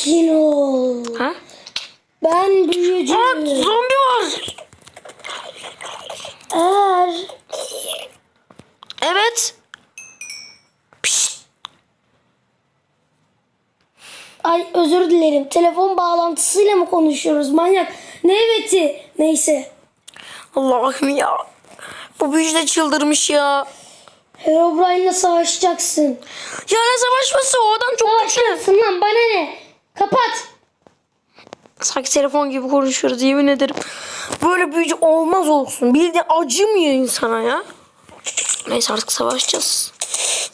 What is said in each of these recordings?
Sakin ol. Ha? Ben büyücü. Aa, zombi var. Eğer Evet. Pişt. Ay özür dilerim. Telefon bağlantısıyla mı konuşuyoruz manyak? Ne eveti? Neyse. Allah'ım ya. Bu büyücü de çıldırmış ya. Herobrine'la savaşacaksın. Ya ne savaşması o adam çok güçlü. Savaşacaksın lan bana ne? Kapat. Sanki telefon gibi konuşuyoruz yemin ederim. Böyle büyücü olmaz olsun. Bildiğin acımıyor insana ya. Neyse artık savaşacağız.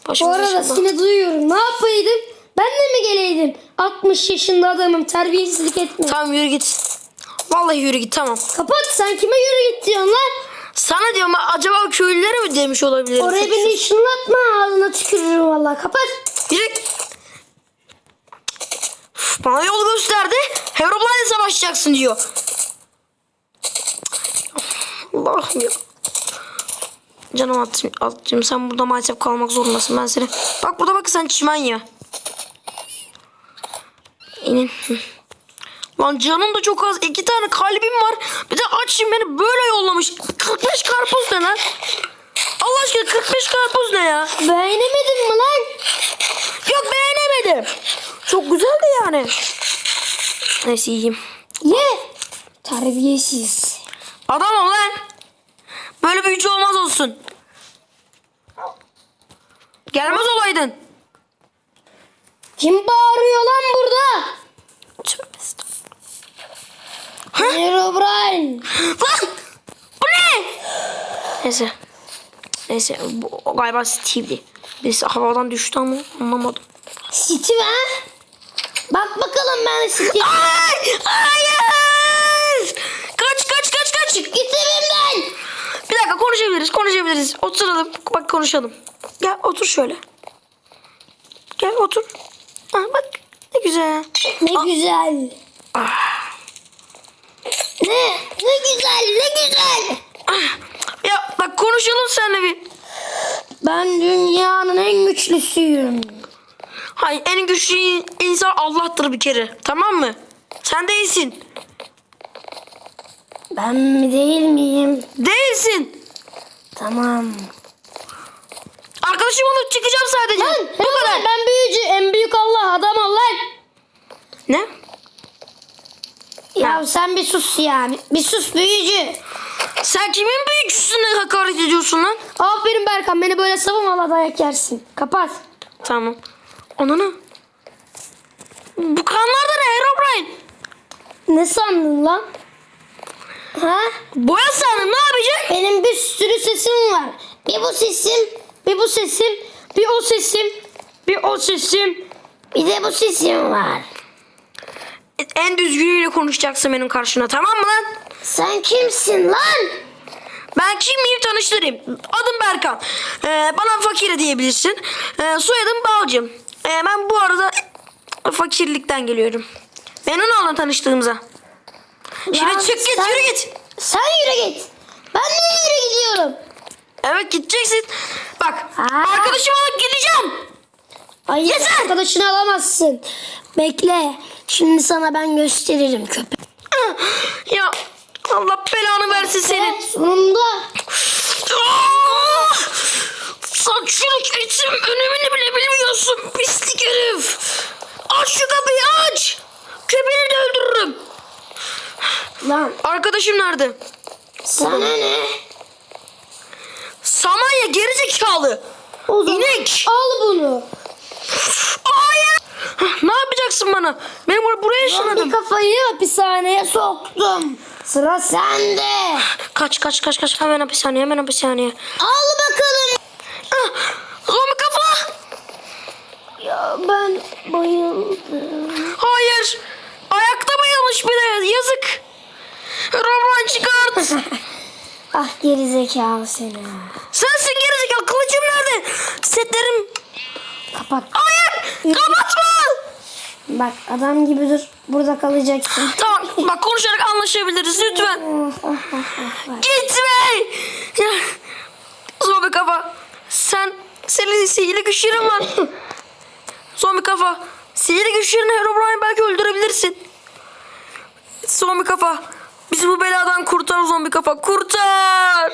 Bu Başımız arada inşallah. seni duyuyorum. Ne yapaydım? Ben de mi geleydim? 60 yaşında adamım. Terbiyesizlik etme. Tamam yürü git. Vallahi yürü git tamam. Kapat. Sen kime yürü git diyorsun lan? Sana diyorum acaba köylülere mi demiş olabilirim? Oraya beni ışınlatma. Ağzına tükürürüm vallahi. Kapat. Yürü. Bana yol gösterdi. Herobrine'le savaşacaksın diyor. Allah'ım ya. Canım atçım, atçım sen burada maalesef kalmak zorundasın ben seni. Bak burada bak sen çimen ye. İnin. Lan canım da çok az. iki tane kalbim var. Bir de açım beni böyle yollamış. 45 karpuz ne lan? Allah aşkına 45 karpuz ne ya? Beğenemedin mi. Çok güzeldi yani. Neyse yiyeyim. Ye. Terbiyesiz. Adam ol lan. Böyle bir güç olmaz olsun. Gelmez olaydın. Kim bağırıyor lan burada? Tövbe. Herobrine. Lan! Bu ne? Neyse. Neyse bu galiba Steve'di. Birisi havadan düştü ama anlamadım. Steve ha? Bak bakalım ben Steve. Ay! Hayır! Kaç kaç kaç kaç! Git evimden. Bir dakika konuşabiliriz konuşabiliriz. Oturalım bak konuşalım. Gel otur şöyle. Gel otur. Ha, bak ne güzel. Ne güzel. Ne? Ne güzel, ne güzel. Ah, Ya bak konuşalım seninle bir. Ben dünyanın en güçlüsüyüm. Hayır en güçlü in- insan Allah'tır bir kere. Tamam mı? Sen değilsin. Ben mi değil miyim? Değilsin. Tamam. Arkadaşım olup çıkacağım sadece. Lan Bu kadar. Herobrine ben büyücü. En büyük Allah adam ol lan. Ne? Ya Ha. sen bir sus ya. Bir sus büyücü. Sen kimin büyücüsüne hakaret ediyorsun lan? Aferin Berkan beni böyle savun valla dayak yersin. Kapat. Tamam. Ananı. Bu kanlar da ne Herobrine? Ne sandın lan? Ha? Boya sandım ne yapacak? Benim bir sürü sesim var. Bir bu sesim, bir bu sesim, bir o sesim, bir o sesim, bir de bu sesim var. En düzgünüyle konuşacaksın benim karşına tamam mı lan? Sen kimsin lan? Ben kimliğimi tanıştırayım. Adım Berkan. Ee, bana fakir diyebilirsin. Ee, soyadım Balcım. Ee, ben bu arada fakirlikten geliyorum. Memnun oldum tanıştığımıza. Şimdi Lan çık git sen- yürü git. Sen yürü git. Ben de yürü gidiyorum. Evet gideceksin. Bak Aa. arkadaşımı alıp gideceğim. Hayır arkadaşını alamazsın. Bekle. Şimdi sana ben gösteririm köpek. Ya Allah belanı versin senin. Sonunda. Aç şu kapıyı aç. Köpeğini de öldürürüm. Lan Arkadaşım nerede? sana ne? Samanya gerizekalı. O zaman İnek. al bunu. Hayır. Ne yapacaksın bana? Ben bur- buraya Ben ışınladım. bir kafayı hapishaneye soktum. Sıra sende. Kaç kaç kaç kaç hemen hapishaneye hemen hapishaneye. Al bakalım. Ah, ben bayıldım. Hayır. Ayakta bayılmış bir de yazık. Roman çıkart. Ah gerizekalı seni. Sensin gerizekalı kılıcım nerede? Setlerim. Kapat. Hayır kapatma. Bak adam gibi dur. Burada kalacaksın. Tamam bak konuşarak anlaşabiliriz lütfen. Gitme. Ya, Zombi kafa. Sen senin sihirli güçlerin var. Zombi kafa. Sihirli güçlerini Herobrine belki öldürebilir. neredesin? Zombi kafa. Bizi bu beladan kurtar zombi kafa. Kurtar.